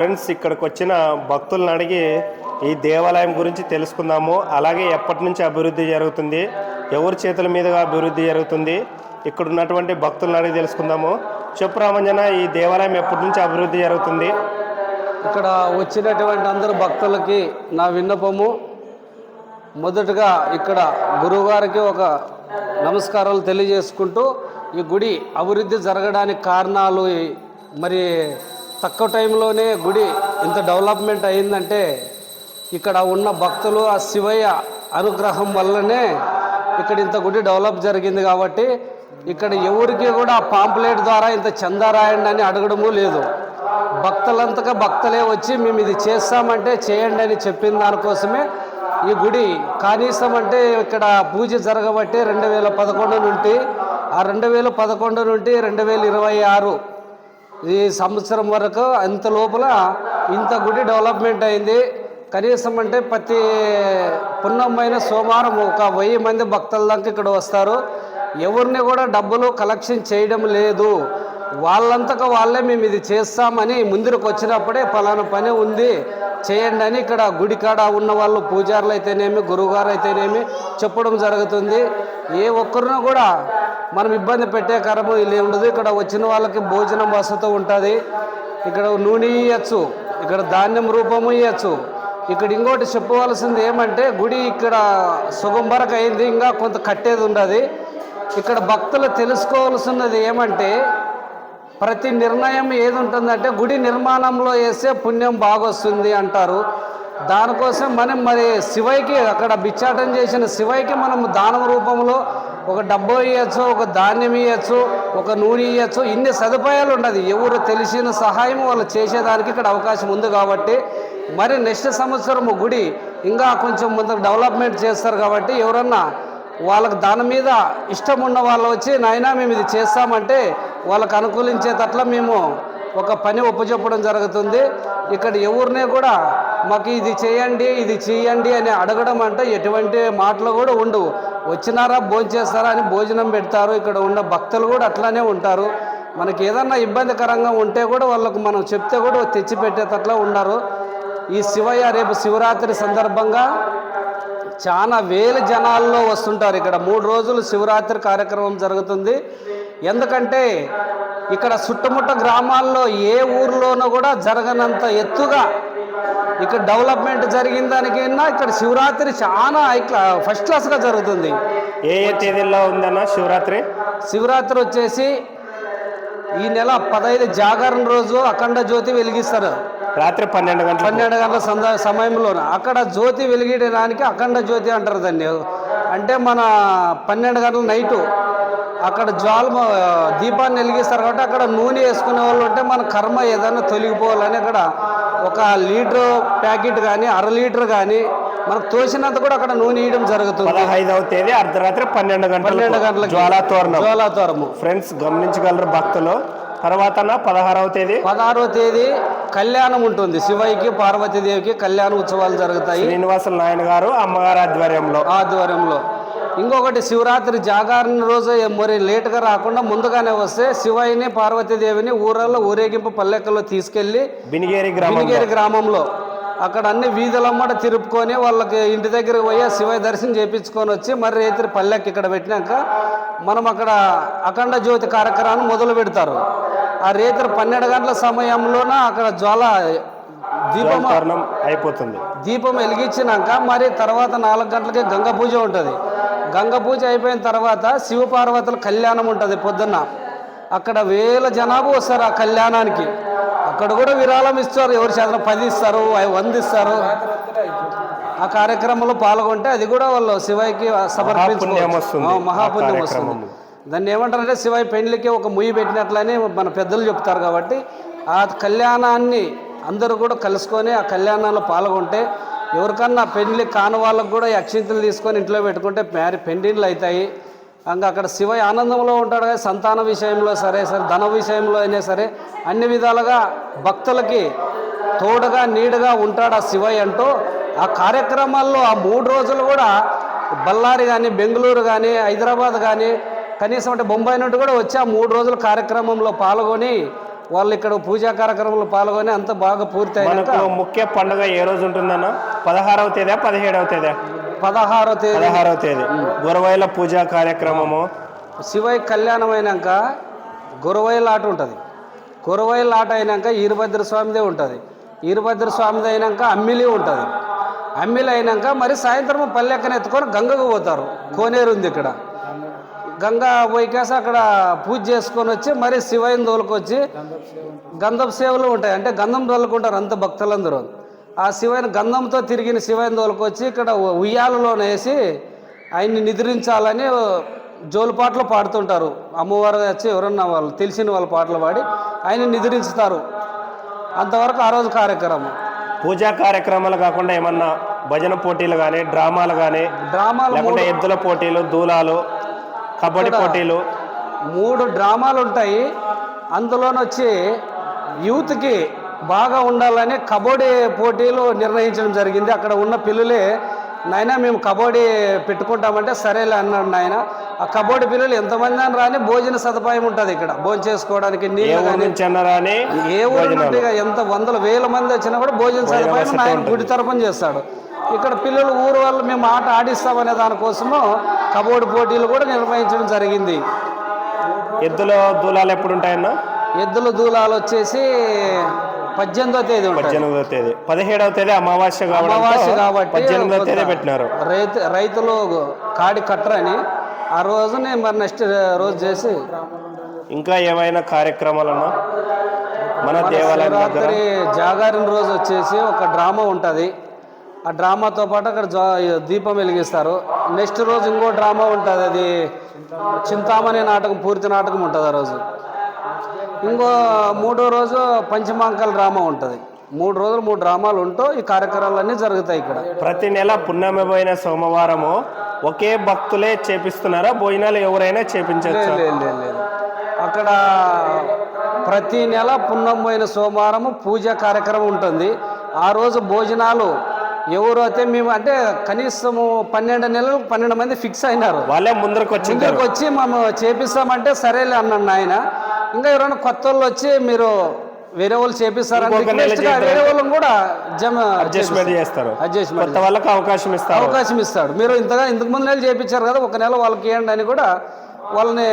Friends ఇక్కడికి వచ్చిన భక్తులను అడిగి ఈ దేవాలయం గురించి తెలుసుకుందాము. అలాగే ఎప్పటి నుంచి అభివృద్ధి జరుగుతుంది ఎవరి చేతుల మీదుగా అభివృద్ధి జరుగుతుంది ఇక్కడ ఉన్నటువంటి భక్తులను అడిగి తెలుసుకుందాము. చెప్పు రామంజన ఈ దేవాలయం ఎప్పటి నుంచి అభివృద్ధి జరుగుతుంది? ఇక్కడ వచ్చినటువంటి అందరు భక్తులకి నా విన్నపము మొదటగా ఇక్కడ గురువుగారికి ఒక నమస్కారాలు తెలియజేసుకుంటూ ఈ గుడి అభివృద్ధి జరగడానికి కారణాలు మరి తక్కువ టైంలోనే గుడి ఇంత డెవలప్మెంట్ అయిందంటే ఇక్కడ ఉన్న భక్తులు ఆ శివయ్య అనుగ్రహం వల్లనే ఇక్కడ ఇంత గుడి డెవలప్ జరిగింది కాబట్టి ఇక్కడ ఎవరికి కూడా పాంప్లెట్ ద్వారా ఇంత చందా రాయండి అని అడగడము లేదు. భక్తులంతగా భక్తులే వచ్చి మేము ఇది చేస్తామంటే చేయండి అని చెప్పిన దానికోసమే ఈ గుడి కనీసం అంటే ఇక్కడ పూజ జరగబట్టి రెండు వేల పదకొండు నుండి ఆ రెండు వేల పదకొండు నుండి రెండు వేల ఇరవై ఆరు ఈ సంవత్సరం వరకు అంత లోపల ఇంత గుడి డెవలప్మెంట్ అయింది. కనీసం అంటే ప్రతి పున్నమైన సోమవారం ఒక వెయ్యి మంది భక్తుల దాకా ఇక్కడ వస్తారు. ఎవరిని కూడా డబ్బులు కలెక్షన్ చేయడం లేదు. వాళ్ళంతగా వాళ్ళే మేము ఇది చేస్తామని ముందుకు వచ్చినప్పుడే ఫలానా పని ఉంది. చేయండి అని ఇక్కడ గుడి కాడ ఉన్న వాళ్ళు పూజారులు అయితేనేమి గురువుగారు అయితేనేమి చెప్పడం జరుగుతుంది. ఏ ఒక్కరినో కూడా మనం ఇబ్బంది పెట్టే కరము ఇలా ఉండదు. ఇక్కడ వచ్చిన వాళ్ళకి భోజనం వసతి ఉంటుంది. ఇక్కడ నూనె ఇవ్వచ్చు ఇక్కడ ధాన్యం రూపము ఇవ్వచ్చు ఇక్కడ ఇంకోటి చెప్పవలసింది ఏమంటే గుడి ఇక్కడ సుగం వరకు అయింది ఇంకా కొంత కట్టేది ఉండదు. ఇక్కడ భక్తులు తెలుసుకోవాల్సినది ఏమంటే ప్రతి నిర్ణయం ఏది ఉంటుందంటే గుడి నిర్మాణంలో వేస్తే పుణ్యం బాగొస్తుంది అంటారు. దానికోసం మనం మరి శివయ్యకి అక్కడ బిచ్చాటం చేసిన శివైకి మనం దానం రూపంలో ఒక డబ్బు ఇవ్వచ్చు ఒక ధాన్యం ఇవ్వచ్చు ఒక నూనె ఇవ్వచ్చు ఇన్ని సదుపాయాలు ఉండదు ఎవరు తెలిసిన సహాయం వాళ్ళు చేసేదానికి ఇక్కడ అవకాశం ఉంది కాబట్టి మరి నెక్స్ట్ సంవత్సరం గుడి ఇంకా కొంచెం ముందుకు డెవలప్మెంట్ చేస్తారు కాబట్టి ఎవరన్నా వాళ్ళకి దాని మీద ఇష్టం ఉన్న వాళ్ళు వచ్చి నాయన మేము ఇది చేస్తామంటే వాళ్ళకు అనుకూలించేటట్ల మేము ఒక పని ఒప్పుచెప్పడం జరుగుతుంది. ఇక్కడ ఎవరినే కూడా మాకు ఇది చేయండి ఇది చేయండి అని అడగడం అంటే ఎటువంటి మాటలు కూడా ఉండవు. వచ్చినారా భోజనం చేస్తారా అని భోజనం పెడతారు. ఇక్కడ ఉన్న భక్తులు కూడా అట్లానే ఉంటారు. మనకి ఏదన్నా ఇబ్బందికరంగా ఉంటే కూడా వాళ్ళకు మనం చెప్తే కూడా తెచ్చి పెట్టేటట్లా ఉన్నారు. ఈ శివయ్య రేపు శివరాత్రి సందర్భంగా చాలా వేల జనాల్లో వస్తుంటారు. ఇక్కడ మూడు రోజులు శివరాత్రి కార్యక్రమం జరుగుతుంది. ఎందుకంటే ఇక్కడ చుట్టుముట్ట గ్రామాల్లో ఏ ఊర్లోనూ కూడా జరగనంత ఎత్తుగా ఇక్కడ డెవలప్మెంట్ జరిగిన దానికైనా ఇక్కడ శివరాత్రి చాలా ఫస్ట్ క్లాస్గా జరుగుతుంది. ఏ ఏ తేదీల్లో ఉందన్న శివరాత్రి? శివరాత్రి వచ్చేసి ఈ నెల పదహైదు జాగరణ రోజు అఖండ జ్యోతి వెలిగిస్తారు. రాత్రి పన్నెండు గంటలకు. పన్నెండు గంటల సంద సమయంలో అక్కడ జ్యోతి వెలిగించడానికి అఖండ జ్యోతి అంటారు దాన్ని. అంటే మన పన్నెండు గంటల నైటు అక్కడ జ్వాల దీపాన్ని వెలిగిస్తారు కాబట్టి అక్కడ నూనె వేసుకునే వాళ్ళు ఉంటే మన కర్మ ఏదైనా తొలగిపోవాలని అక్కడ ఒక లీటర్ ప్యాకెట్ కానీ అర లీటర్ కానీ మనకు తోసినంత కూడా అక్కడ నూనె వేయడం జరుగుతుంది. పదహైదవ తేదీ అర్ధరాత్రి పన్నెండు పన్నెండు గంటలకు గంటలకు జ్వాలా తోరణం జ్వాలాతోరము ఫ్రెండ్స్ గమనించగలరు భక్తులు. తర్వాత పదహారవ తేదీ. పదహారో తేదీ కళ్యాణం ఉంటుంది. శివయ్యకి పార్వతీదేవికి కళ్యాణ ఉత్సవాలు జరుగుతాయి. శ్రీనివాసుల నాయన గారు అమ్మగారి ఆధ్వర్యంలో. ఆధ్వర్యంలో. ఇంకొకటి శివరాత్రి జాగరణ రోజు మరి లేటుగా రాకుండా ముందుగానే వస్తే శివయ్యని పార్వతీదేవిని ఊరల్లో ఊరేగింపు పల్లెక్కల్లో తీసుకెళ్ళి బినిగేరి బినిగేరి గ్రామంలో. అక్కడ అన్ని వీధులమ్మట తిరుపుకొని వాళ్ళకి ఇంటి దగ్గరికి పోయి శివయ్య దర్శనం చేయించుకొని వచ్చి మరి రైతులు పల్లెకి ఇక్కడ పెట్టినాక మనం అక్కడ అఖండ జ్యోతి కార్యక్రమాన్ని మొదలు పెడతారు. ఆ రేత్రి పన్నెండు గంటల సమయంలోన అక్కడ జ్వాల దీపం అయిపోతుంది. దీపం వెలిగించినాక మరి తర్వాత నాలుగు గంటలకి గంగ పూజ ఉంటుంది. గంగ పూజ అయిపోయిన తర్వాత శివపార్వతుల కళ్యాణం ఉంటుంది పొద్దున్న. అక్కడ వేల జనాభా వస్తారు ఆ కళ్యాణానికి. అక్కడ కూడా విరాళం ఇస్తారు. ఎవరు శాతం పది ఇస్తారు ఐ- వంద ఇస్తారు. ఆ కార్యక్రమంలో పాల్గొంటే అది కూడా వాళ్ళు శివయ్యకి మహాపుణ్యం సమర్పించుకోవచ్చు మహాపుణ్యం వస్తుంది. దాన్ని ఏమంటారంటే శివయ్య పెండ్లికి ఒక ముయ్యి పెట్టినట్లనే మన పెద్దలు చెప్తారు కాబట్టి ఆ కళ్యాణాన్ని అందరూ కూడా కలుసుకొని ఆ కళ్యాణంలో పాల్గొంటే ఎవరికన్నా పెళ్ళి కాని వాళ్ళకు కూడా యక్షింతలు తీసుకొని ఇంట్లో పెట్టుకుంటే మ్యారీ పెండిళ్ళు అవుతాయి. ఇంకా అక్కడ శివయ్య ఆనందంలో ఉంటాడు కానీ సంతాన విషయంలో సరే సరే ధన విషయంలో అయినా సరే అన్ని విధాలుగా భక్తులకి తోడుగా నీడుగా ఉంటాడు ఆ శివయ్య అంటూ ఆ కార్యక్రమాల్లో ఆ మూడు రోజులు కూడా బళ్ళారి కానీ బెంగళూరు కానీ హైదరాబాద్ కానీ కనీసం అంటే బొంబాయి నుండి కూడా వచ్చి ఆ మూడు రోజుల కార్యక్రమంలో పాల్గొని వాళ్ళు ఇక్కడ పూజా కార్యక్రమంలో పాల్గొని అంత బాగా పూర్తి మనకు ముఖ్య పండుగ ఏ రోజు ఉంటుందన్న? పదహారవ తేదీ పదిహేడవ తేదీ. పదహారో తేదీ. పదహారవ తేదీ. గురవైల పూజా కార్యక్రమము. శివయ్య కళ్యాణం అయినాక గురవైల ఆట ఉంటుంది. గురవైల ఆట అయినాక ఈరభద్ర స్వామిదే ఉంటుంది. ఈరభద్ర స్వామిది అయినాక అమ్మిలి ఉంటుంది. అమ్మిలి అయినాక మరి సాయంత్రం పల్లెక్కన ఎత్తుకొని గంగకు పోతారు. కోనేరు ఉంది ఇక్కడ. గంగా పోయికేసి అక్కడ పూజ చేసుకొని వచ్చి మరి శివయ్యని తోలుకొచ్చి గంధం సేవలు ఉంటాయి. అంటే గంధం తోలుకుంటారు అంత భక్తులందరూ. ఆ శివయ్యని గంధంతో తిరిగిన శివయ్యని తోలుకొచ్చి ఇక్కడ ఉయ్యాలలో వేసి ఆయన్ని నిద్రించాలని జోలుపాటలు పాడుతుంటారు. అమ్మవారు వచ్చి ఎవరన్నా వాళ్ళు తెలిసిన వాళ్ళ పాటలు పాడి ఆయన నిద్రించుతారు. అంతవరకు ఆ రోజు కార్యక్రమం. పూజా కార్యక్రమాలు కాకుండా ఏమన్నా భజన పోటీలు కానీ డ్రామాలు కానీ డ్రామాలు లేకుంటే ఎద్దుల పోటీలు దూలాలు కబడ్డీ పోటీలు. మూడు డ్రామాలు ఉంటాయి. అందులోనొచ్చి యూత్కి బాగా ఉండాలని కబడ్డీ పోటీలు నిర్ణయించడం జరిగింది. అక్కడ ఉన్న పిల్లలే నాయన మేము కబడ్డీ పెట్టుకుంటామంటే సరేలే అన్నాడు నాయన. ఆ కబడ్డీ పిల్లలు ఎంతమంది అని రాని భోజన సదుపాయం ఉంటుంది ఇక్కడ. భోజనం చేసుకోవడానికి ఏ నీళ్ళు ఊరు ఎంత వందల వేల మంది వచ్చినా కూడా భోజన సదుపాయం ఆయన గుడి తరపున చేస్తాడు. ఇక్కడ పిల్లలు ఊరు వాళ్ళు మేము ఆట ఆడిస్తామనే దానికోసము కబోర్డు పోటీలు కూడా నిర్వహించడం జరిగింది. ఎద్దుల దూలాలు ఎప్పుడు ఉంటాయన్న ఎద్దుల దూలాలు వచ్చేసి పద్దెనిమిదో తేదీ ఉంటుంది పద్దెనిమిదవ తేదీ. పదిహేడవ తేదీ అమావాస్య అమావాస్య కాబట్టి పద్దెనిమిదవ కొంత తేదీ పెట్టినారు. రైతు రైతులు కాడి కట్టరని ఆ రోజుని మరి నెక్స్ట్ రోజు చేసి ఇంకా ఏమైనా కార్యక్రమాలన్నా? మన దేవాలయం జాగారిన రోజు వచ్చేసి ఒక డ్రామా ఉంటుంది. ఆ డ్రామాతో పాటు అక్కడ జా- దీపం వెలిగిస్తారు. నెక్స్ట్ రోజు ఇంకో డ్రామా ఉంటుంది. అది చింతామణి నాటకం పూర్తి నాటకం ఉంటుంది ఆ రోజు. ఇంకో మూడో రోజు పంచమాంకల డ్రామా ఉంటుంది. మూడు రోజులు మూడు డ్రామాలు ఉంటూ ఈ కార్యక్రమాలన్నీ జరుగుతాయి ఇక్కడ. ప్రతి నెల పున్నమి పోయిన సోమవారము ఒకే భక్తులే చేపిస్తున్నారా? భోజనాలు ఎవరైనా లేదు అక్కడ ప్రతి నెల పున్నం పోయిన సోమవారము పూజ కార్యక్రమం ఉంటుంది. ఆ రోజు భోజనాలు ఎవరు అయితే మేము అంటే కనీసము పన్నెండు నెలలు పన్నెండు మంది ఫిక్స్ అయినారు. వాళ్ళే ముందరకు వచ్చింటారు ముందుకు వచ్చి మేము చేపిస్తామంటే సరేలే అన్నాడు ఆయన ఇంకా ఎవరైనా కొత్త వాళ్ళు వచ్చి మీరు వేరే వాళ్ళు చేపిస్తారని గా వేరే వాళ్ళని కూడా జమ అడ్జస్ట్మెంట్ చేస్తారు. అడ్జస్ట్మెంట్ కొత్త వాళ్ళకి అవకాశం ఇస్తారు. అవకాశం ఇస్తాడు మీరు ఇంతగా ఇంతకు ముందు నెల చేయించారు కదా ఒక నెల వాళ్ళకి ఇవ్వండి అని కూడా వాళ్ళని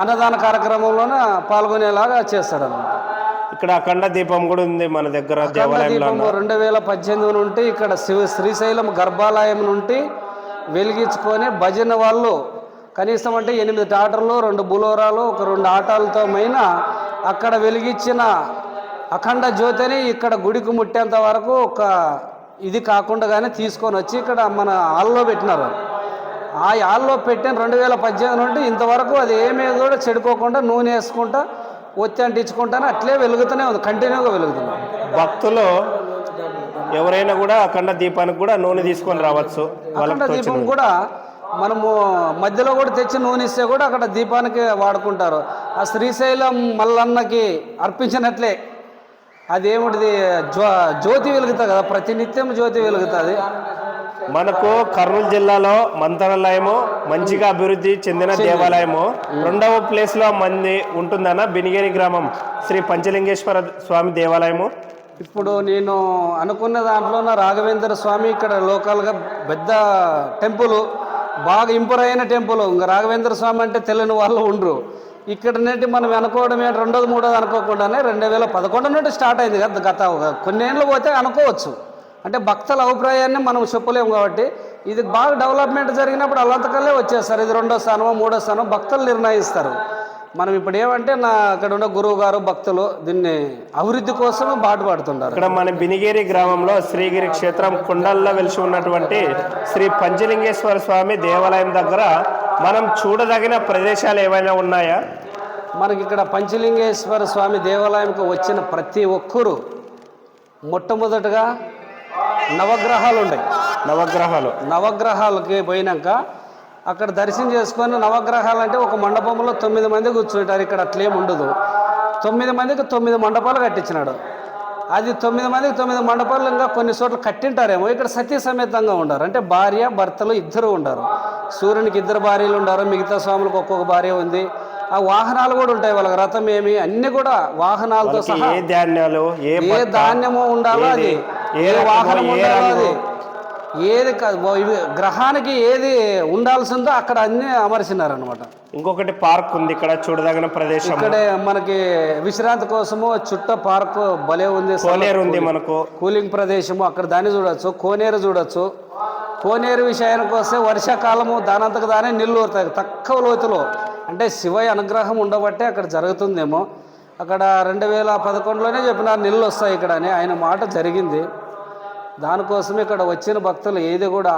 అన్నదాన కార్యక్రమంలోనే పాల్గొనేలాగా చేస్తాడు అనమాట ఇక్కడ అఖండ దీపం కూడా ఉంది మన దగ్గర దేవాలయంలో రెండు వేల పద్దెనిమిది నుండి ఇక్కడ శివ శ్రీశైలం గర్భాలయం నుండి వెలిగించుకొని భజన వాళ్ళు కనీసం అంటే ఎనిమిది టాటర్లు రెండు బులోరాలు ఒక రెండు ఆటాలతో మైన అక్కడ వెలిగించిన అఖండ జ్యోతిని ఇక్కడ గుడికి ముట్టేంత వరకు ఒక ఇది కాకుండా కానీ తీసుకొని వచ్చి ఇక్కడ మన హాల్లో పెట్టినారు. ఆ యాల్లో పెట్టిన రెండు వేల పద్దెనిమిది నుండి ఇంతవరకు అది ఏమీ కూడా చెడిపోకుండా నూనె వేసుకుంటా ఒత్తి అంటించుకుంటానే అట్లే వెలుగుతూనే ఉంది కంటిన్యూగా వెలుగుతుంది. భక్తులు ఎవరైనా కూడా అఖండ దీపానికి కూడా నూనె తీసుకొని రావచ్చు అఖండ దీపం కూడా మనము మధ్యలో కూడా తెచ్చి నూనె ఇస్తే కూడా అక్కడ దీపానికి వాడుకుంటారు. ఆ శ్రీశైలం మల్లన్నకి అర్పించినట్లే. అదేమిటిది? జ్వో జ్యోతి వెలుగుతుంది కదా ప్రతినిత్యం జ్యోతి వెలుగుతుంది. మనకు కర్నూలు జిల్లాలో మంత్రాలయము మంచిగా అభివృద్ధి చెందిన దేవాలయము. రెండవ ప్లేస్లో మంది ఉంటుందన్న బినిగేరి గ్రామం శ్రీ పంచలింగేశ్వర స్వామి దేవాలయము. ఇప్పుడు నేను అనుకున్న దాంట్లోన రాఘవేంద్ర స్వామి ఇక్కడ లోకల్గా పెద్ద టెంపుల్ బాగా ఇంపూర్ అయిన టెంపుల్. ఇంకా రాఘవేంద్ర స్వామి అంటే తెలియని వాళ్ళు ఉండరు. ఇక్కడ నుండి మనం అనుకోవడం ఏంటి? రెండోది మూడోది అనుకోకుండానే రెండు వేల పదకొండు నుండి స్టార్ట్ అయింది కదా గత కొన్నేళ్ళు పోతే అనుకోవచ్చు. అంటే భక్తుల అభిప్రాయాన్ని మనం చెప్పలేము కాబట్టి ఇది బాగా డెవలప్మెంట్ జరిగినప్పుడు అలంతకల్లే వచ్చేస్తారు. ఇది రెండో స్థానమో మూడో స్థానం భక్తులు నిర్ణయిస్తారు. మనం ఇప్పుడు ఏమంటే నా అక్కడ ఉన్న గురువు గారు భక్తులు దీన్ని అభివృద్ధి కోసం బాటుపడుతున్నారు ఇక్కడ మన బినిగేరి గ్రామంలో శ్రీగిరి క్షేత్రం కుండల్లో వెలిసి ఉన్నటువంటి శ్రీ పంచలింగేశ్వర స్వామి దేవాలయం దగ్గర మనం చూడదగిన ప్రదేశాలు ఏమైనా ఉన్నాయా? మనకి ఇక్కడ పంచలింగేశ్వర స్వామి దేవాలయంకి వచ్చిన ప్రతి ఒక్కరూ మొట్టమొదటగా నవగ్రహాలు ఉన్నాయి నవగ్రహాలు. నవగ్రహాలకి పోయినాక అక్కడ దర్శనం చేసుకొని నవగ్రహాలు అంటే ఒక మండపంలో తొమ్మిది మంది కూర్చుంటారు. ఇక్కడ అట్లేం ఉండదు. తొమ్మిది మందికి తొమ్మిది మండపాలు కట్టించినాడు. అది తొమ్మిది మందికి తొమ్మిది మండపాలు ఇంకా కొన్ని చోట్ల కట్టింటారేమో. ఇక్కడ సతీ సమేతంగా ఉండరు. అంటే భార్య భర్తలు ఇద్దరు ఉండరు. సూర్యునికి ఇద్దరు భార్యలు ఉండరు. మిగతా స్వాములకు ఒక్కొక్క భార్య ఉంది. ఆ వాహనాలు కూడా ఉంటాయి. వాళ్ళకి రథం ఏమి అన్ని కూడా వాహనాలతో సహా ఏ ధాన్యాలు ఏ ధాన్యము ఉండాలో అది. ఏ ఏ రకము, వాహనం ఏది గ్రహానికి ఏది ఉండాల్సిందో అక్కడ అన్ని అమర్చినారు అనమాట ఇంకొకటి పార్క్ ఉంది ఇక్కడ చూడదగిన ప్రదేశం ఇక్కడే మనకి విశ్రాంతి కోసము చుట్ట పార్క్ భలే ఉంది. కోనేరు ఉంది మనకు. కూలింగ్ ప్రదేశము అక్కడ దాన్ని చూడొచ్చు కోనేరు చూడొచ్చు. కోనేరు విషయానికి వస్తే వర్షాకాలము దానంతకు దానే నీళ్ళు తక్కువ లోతులో. అంటే శివయ్య అనుగ్రహం ఉండబట్టే అక్కడ జరుగుతుందేమో. అక్కడ రెండు వేల పదకొండులోనే చెప్పినారు నీళ్ళు వస్తాయి ఇక్కడ అని ఆయన మాట జరిగింది. దానికోసం ఇక్కడ వచ్చిన భక్తులు ఏది కూడా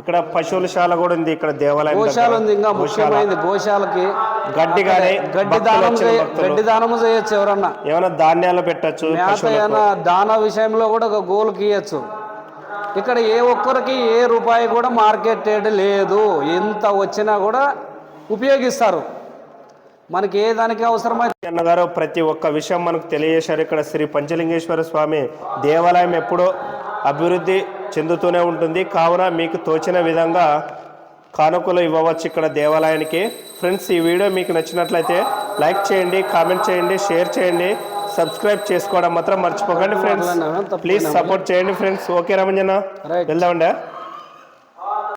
ఇక్కడ పశువుల శాల కూడా ఉంది ఇక్కడ దేవాలయం గోశాల. ఉంది ఇంకా ముఖ్యమైనది గోశాలకి. గడ్డి కానీ గడ్డి దానం గడ్డి దానము చేయొచ్చు ఎవరన్నా. ఏమైనా ధాన్యాలు పెట్టచ్చు అయినా దానా విషయంలో కూడా ఒక గోలుకి ఇవ్వచ్చు ఇక్కడ ఏ ఒక్కరికి ఏ రూపాయి కూడా మార్కెట్ రేట్ లేదు. ఎంత వచ్చినా కూడా ఉపయోగిస్తారు. మనకి ఏ దానికి అవసరమైతే అన్నగారు ప్రతి ఒక్క విషయం మనకు తెలియజేశారు. ఇక్కడ శ్రీ పంచలింగేశ్వర స్వామి దేవాలయం ఎప్పుడూ అభివృద్ధి చెందుతూనే ఉంటుంది. కావున మీకు తోచిన విధంగా కానుకలు ఇవ్వవచ్చు ఇక్కడ దేవాలయానికి. ఫ్రెండ్స్ ఈ వీడియో మీకు నచ్చినట్లయితే లైక్ చేయండి కామెంట్ చేయండి షేర్ చేయండి. సబ్స్క్రైబ్ చేసుకోవడం మాత్రం మర్చిపోకండి ఫ్రెండ్స్ ప్లీజ్ సపోర్ట్ చేయండి ఫ్రెండ్స్ ఓకే రమంజన. వెళ్దామండి.